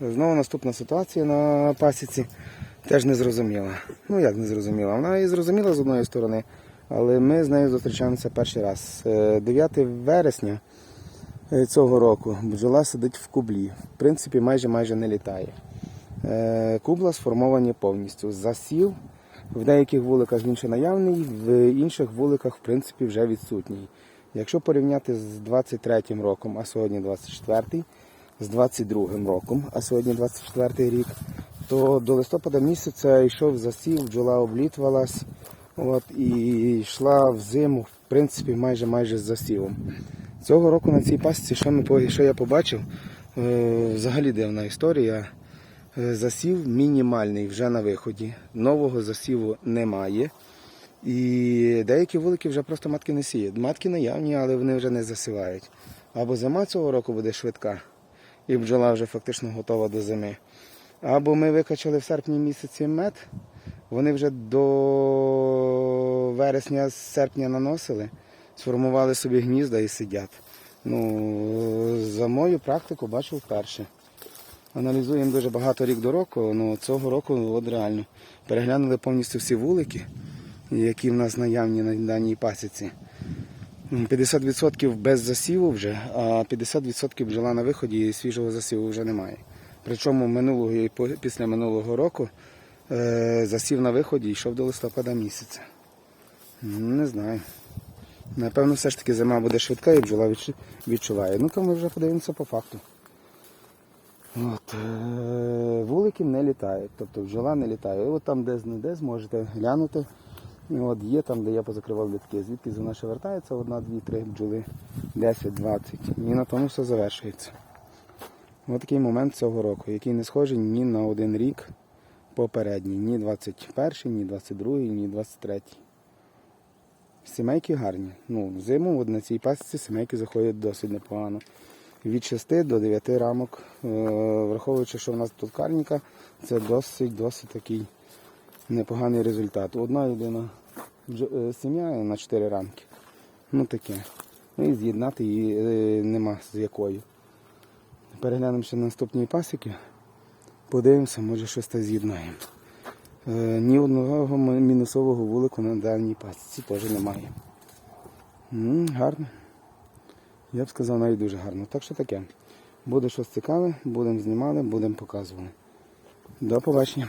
Знову наступна ситуація на пасіці. Теж не зрозуміла. Ну як не зрозуміла? Вона і зрозуміла з одної сторони, але ми з нею зустрічаємося перший раз. Е, 9 вересня е, цього року бджола сидить в кублі. В принципі, майже майже не літає. Е, Кубла сформовані повністю. Засів в деяких вуликах він ще наявний, в інших вуликах, в принципі, вже відсутній. Якщо порівняти з 23 роком, а сьогодні 24, з 22 роком, а сьогодні 24 рік, то до листопада місяця йшов засів, бджола облітувалась, от, і йшла в зиму, в принципі, майже майже з засівом. Цього року на цій пасіці, що, ми, що я побачив, е, взагалі дивна історія. Е, Засів мінімальний вже на виході. Нового засіву немає. І деякі вулики вже просто матки не сіють. Матки наявні, але вони вже не засівають. Або зима цього року буде швидка, і бджола вже фактично готова до зими. Або ми викачали в серпні місяці мед, вони вже до вересня, серпня наносили, сформували собі гнізда і сидять. Ну, за мою практику бачив вперше. Аналізуємо дуже багато рік до року. Ну, цього року от реально переглянули повністю всі вулики, які в нас наявні на даній пасіці. М, 50% без засіву вже, а 50% бджола на виході і свіжого засіву вже немає. Причому минулого і після минулого року е, засів на виході йшов до листопада місяця. Не знаю. Напевно, все ж таки зима буде швидка і бджола відчуває. Ну то ми вже подивимося по факту. От, е, вулики не літають, тобто бджола не літає. І от там де не зможете глянути. І От є там, де я позакривав літки. Звідки вона ще вертається, одна, дві, три бджоли, 10, 20. І на тому все завершується. Ось такий момент цього року, який не схожий ні на один рік попередній. Ні 21, ні 22, ні 23. Сімейки гарні. Ну, взиму на цій пасіці сімейки заходять досить непогано. Від 6 до 9 рамок, е, враховуючи, що в нас тут карніка, це досить досить такий непоганий результат. Одна єдина е, сім'я на 4 рамки. Ну таке. Ну і з'єднати її е, нема з якою. Переглянемо ще на наступні пасіки. Подивимося, може щось та з'єднаємо. Е, Ні одного мінусового вулику на дальній пасіці теж немає. М, гарно. Я б сказав навіть дуже гарно. Так що таке. Буде щось цікаве, будемо знімали, будемо показувати. До побачення.